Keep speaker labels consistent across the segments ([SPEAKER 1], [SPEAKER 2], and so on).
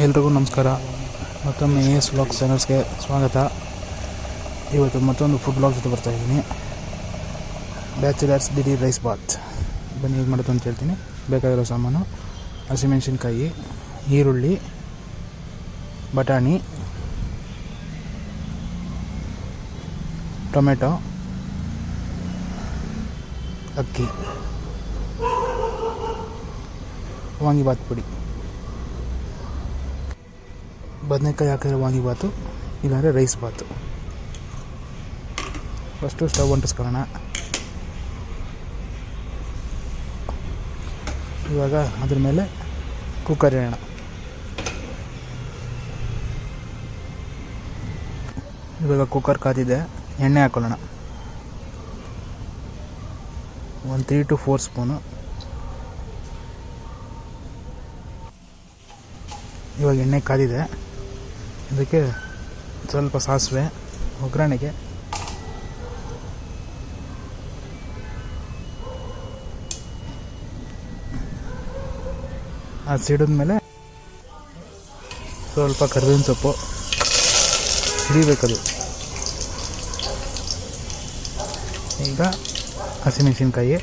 [SPEAKER 1] ಎಲ್ರಿಗೂ ನಮಸ್ಕಾರ. ಮತ್ತೊಮ್ಮೆ ಎ ಎಸ್ ವ್ಲಾಗ್ ಚಾನಲ್ಸ್ಗೆ ಸ್ವಾಗತ. ಇವತ್ತು ಮತ್ತೊಂದು ಫುಡ್ ಬ್ಲಾಗ್ ಜೊತೆ ಬರ್ತಾ ಇದ್ದೀನಿ. ಬ್ಯಾಚುಲರ್ಸ್ ದಿಢೀರ್ ರೈಸ್ ಬಾತ್ ಬನ್ನಿ ಹೇಗೆ ಮಾಡೋದು ಅಂತ ಹೇಳ್ತೀನಿ. ಬೇಕಾಗಿರೋ ಸಾಮಾನು, ಹಸಿಮೆಣ್ಸಿನ್ಕಾಯಿ, ಈರುಳ್ಳಿ, ಬಟಾಣಿ, ಟೊಮೆಟೊ, ಅಕ್ಕಿ ವಾಂಗಿಬಾತ್ ಪುಡಿ. ಬದನೆಕಾಯಿ ಹಾಕಿದ್ರೆ ವಾಂಗಿಬಾತು ಇಲ್ಲಾಂದರೆ ರೈಸ್ ಬಾತು. ಫಸ್ಟು ಸ್ಟವ್ ಅಂಟಿಸ್ಕೊಳ್ಳೋಣ. ಇವಾಗ ಅದ್ರ ಮೇಲೆ ಕುಕ್ಕರ್ ಇಡೋಣ ಇವಾಗ ಕುಕ್ಕರ್ ಕಾದಿದೆ, ಎಣ್ಣೆ ಹಾಕೊಳ್ಳೋಣ. ಒಂದು ತ್ರೀ ಟು ಫೋರ್ ಸ್ಪೂನು ಇವಾಗ ಎಣ್ಣೆ ಕಾದಿದೆ. ಇದಕ್ಕೆ ಸ್ವಲ್ಪ ಸಾಸಿವೆ ಒಗ್ಗರಣೆಗೆ. ಅದು ಸಿಡಿದ್ಮೇಲೆ ಸ್ವಲ್ಪ ಕರ್ಬೇವಿನ ಸೊಪ್ಪು ಹಿಡಿಬೇಕದು. ಈಗ ಹಸಿಮೆಣಸಿನ್ಕಾಯಿ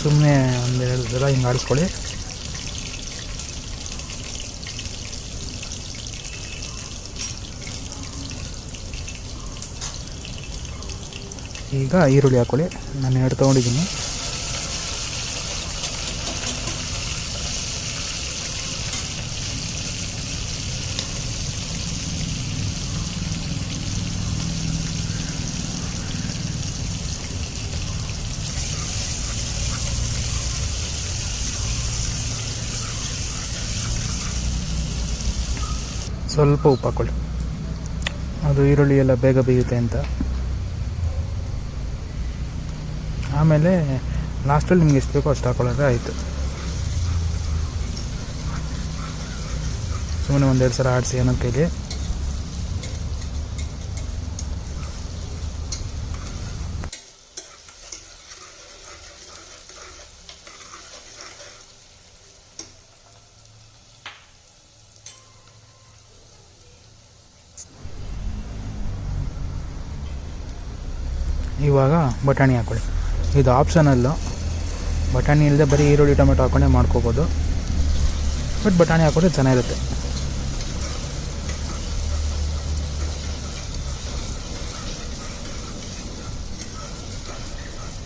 [SPEAKER 1] ಸುಮ್ಮನೆ ಒಂದೆರಡು ಸಲ ಹಿಂಗೆ ಆಡಿಸ್ಕೊಳ್ಳಿ ಈಗ ಈರುಳ್ಳಿ ಹಾಕ್ಕೊಳ್ಳಿ ನಾನು ಎರಡು ತೊಗೊಂಡಿದ್ದೀನಿ. ಸ್ವಲ್ಪ ಉಪ್ಪು ಹಾಕ್ಕೊಳ್ಳಿ. ಅದು ಈರುಳ್ಳಿ ಎಲ್ಲ ಬೇಗ ಬೇಯುತ್ತೆ ಅಂತ. ಆಮೇಲೆ ಲಾಸ್ಟಲ್ಲಿ ನಿಮ್ಗೆ ಎಷ್ಟು ಬೇಕೋ ಅಷ್ಟು ಹಾಕೊಳ್ಳೋದ್ರೆ ಆಯಿತು. ಸುಮ್ಮನೆ ಒಂದೆರಡು ಸಲ ಆಡಿಸಿ ಅನ್ನೋ ಕೈಲಿ ಇವಾಗ ಬಟಾಣಿ ಹಾಕ್ಕೊಳ್ಳಿ ಇದು ಆಪ್ಷನಲ್ಲು ಬಟಾಣಿ ಇಲ್ಲದೆ ಬರೀ ಈರುಳ್ಳಿ, ಟೊಮೆಟೊ ಹಾಕೊಂಡೇ ಮಾಡ್ಕೋಬೋದು. ಬಟ್ ಬಟಾಣಿ ಹಾಕೊಂಡ್ರೆ ಚೆನ್ನಾಗಿರುತ್ತೆ.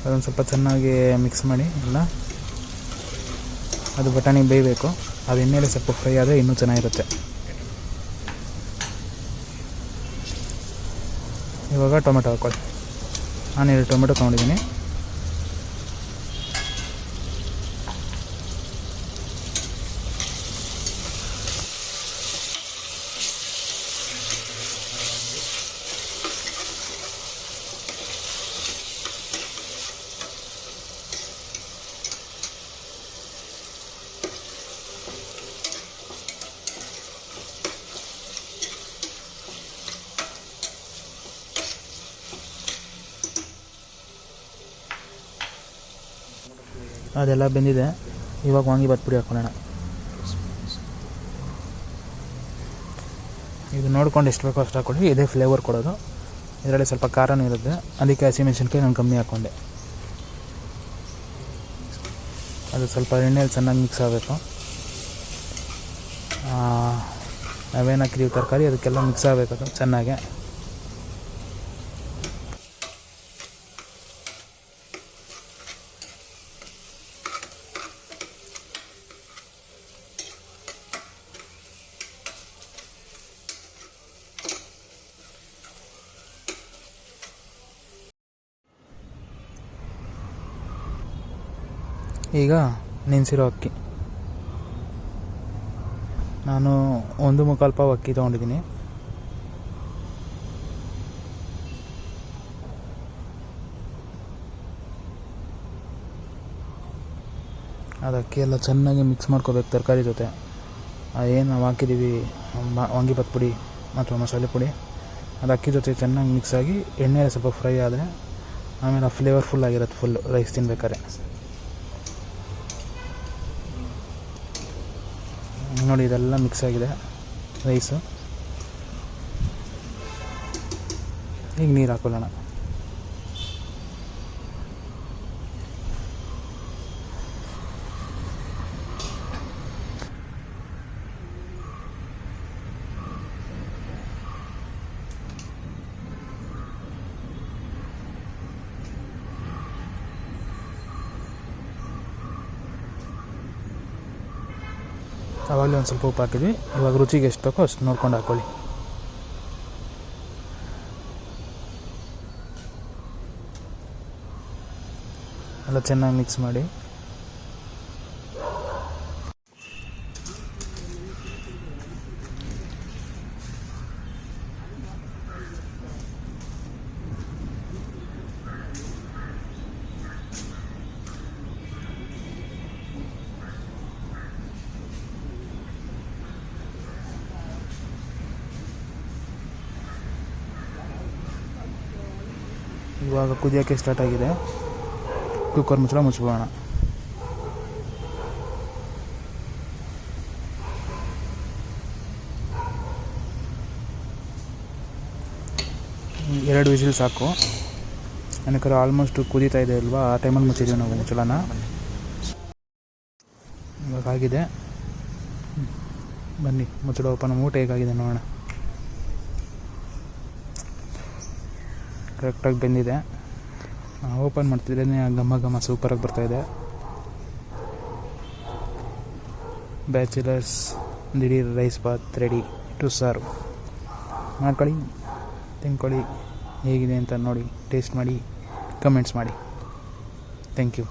[SPEAKER 1] ಅದೊಂದು ಸ್ವಲ್ಪ ಚೆನ್ನಾಗಿ ಮಿಕ್ಸ್ ಮಾಡಿ, ಎಲ್ಲ. ಅದು ಬಟಾಣಿ ಬೇಯಬೇಕು. ಅದು ಎಣ್ಣೆಯಲ್ಲಿ ಸ್ವಲ್ಪ ಫ್ರೈ ಆದರೆ ಇನ್ನೂ ಚೆನ್ನಾಗಿರುತ್ತೆ. ಇವಾಗ ಟೊಮೆಟೊ ಹಾಕ್ಕೊಳ್ಳಿ ನಾನು ಎರಡು ಟೊಮೆಟೊ ತೊಗೊಂಡಿದ್ದೀನಿ. ಅದೆಲ್ಲ ಬೆಂದಿದೆ. ಇವಾಗ ವಾಂಗಿ ಪುಡಿ ಹಾಕೊಳ್ಳೋಣ. ಇದು ನೋಡ್ಕೊಂಡು ಎಷ್ಟು ಬೇಕೋ ಅಷ್ಟು ಹಾಕ್ಕೊಳ್ಳಿ ಇದೇ ಫ್ಲೇವರ್ ಕೊಡೋದು. ಇದರಲ್ಲಿ ಸ್ವಲ್ಪ ಖಾರನೂ ಇರುತ್ತೆ. ಅದಕ್ಕೆ ಹಸಿಮೆಣ್ಸಿನ್ಕಾಯಿ ನಾನು ಕಮ್ಮಿ ಹಾಕ್ಕೊಂಡೆ. ಅದು ಸ್ವಲ್ಪ ಎಣ್ಣೆಯಲ್ಲಿ ಚೆನ್ನಾಗಿ ಮಿಕ್ಸ್ ಆಗಬೇಕು. ನಾವೇನು ಹಾಕಿದೀವಿ ತರಕಾರಿ, ಅದಕ್ಕೆಲ್ಲ ಮಿಕ್ಸ್ ಆಗಬೇಕು ಅದು ಚೆನ್ನಾಗೆ. ಈಗ ನೆನೆಸಿರೋ ಅಕ್ಕಿ. ನಾನು ಒಂದು ಮುಕ್ಕಾಲು ಪಾವು ಅಕ್ಕಿ ತೊಗೊಂಡಿದ್ದೀನಿ. ಅದು ಅಕ್ಕಿ ಎಲ್ಲ ಚೆನ್ನಾಗಿ ಮಿಕ್ಸ್ ಮಾಡ್ಕೋಬೇಕು ತರಕಾರಿ ಜೊತೆ. ಏನು ನಾವು ಹಾಕಿದ್ದೀವಿ ವಾಂಗಿ ವಾಂಗಿಭಾತ್ ಪುಡಿ ಅಥವಾ ಮಸಾಲೆ ಪುಡಿ. ಅದು ಅಕ್ಕಿ ಜೊತೆ ಚೆನ್ನಾಗಿ ಮಿಕ್ಸ್ ಆಗಿ ಎಣ್ಣೆ ಸ್ವಲ್ಪ ಫ್ರೈ ಆದರೆ ಆಮೇಲೆ ಫ್ಲೇವರ್ಫುಲ್ ಆಗಿರುತ್ತೆ ಫುಲ್ ರೈಸ್ ತಿನ್ಬೇಕಾದ್ರೆ. ನೋಡಿ ಇದೆಲ್ಲ ಮಿಕ್ಸ್ ಆಗಿದೆ. ರೈಸು ಈಗ ನೀರು ಹಾಕೊಳ್ಳೋಣ. ಆವಾಗಲೇ ಒಂದು ಸ್ವಲ್ಪ ಉಪ್ಪು ಹಾಕಿದ್ವಿ ಇವಾಗ ರುಚಿಗೆ ಎಷ್ಟು ಬೇಕೋ ಅಷ್ಟು ನೋಡ್ಕೊಂಡು ಹಾಕ್ಕೊಳ್ಳಿ ಎಲ್ಲ ಚೆನ್ನಾಗಿ ಮಿಕ್ಸ್ ಮಾಡಿ. ಇವಾಗ ಕುದಿಯೋಕ್ಕೆ ಸ್ಟಾರ್ಟ್ ಆಗಿದೆ. ಕುಕ್ಕರ್ ಮುಚ್ಚಳ ಮುಚ್ಬೋಣ ಎರಡು ವಿಸಿಲ್ ಸಾಕು. ನನಗೆ ಆಲ್ಮೋಸ್ಟ್ ಕುದೀತಾ ಇದೆ ಅಲ್ವಾ? ಆ ಟೈಮಲ್ಲಿ ಮುಚ್ಚಿದ್ದೀವಿ ನಾವು ಮುಚ್ಚಳನ. ಇವಾಗ ಆಗಿದೆ. ಬನ್ನಿ, ಮುಚ್ಚಳ ಓಪನ್ ಊಟ ಹೇಗಾಗಿದೆ ನೋಡೋಣ. ಕರೆಕ್ಟಾಗಿ ಬೆಂದಿದೆ. ಓಪನ್ ಮಾಡ್ತಿದ್ರೆ ಘಮ ಘಮ ಸೂಪರಾಗಿ ಬರ್ತಾಯಿದೆ ಬ್ಯಾಚುಲರ್ಸ್, ದಿಢೀರ್ rice bath ready to serve ಮಾಡ್ಕೊಳ್ಳಿ, ತಿನ್ಕೊಳ್ಳಿ, ಹೇಗಿದೆ ಅಂತ ನೋಡಿ, ಟೇಸ್ಟ್ ಮಾಡಿ ಕಮೆಂಟ್ಸ್ ಮಾಡಿ. Thank you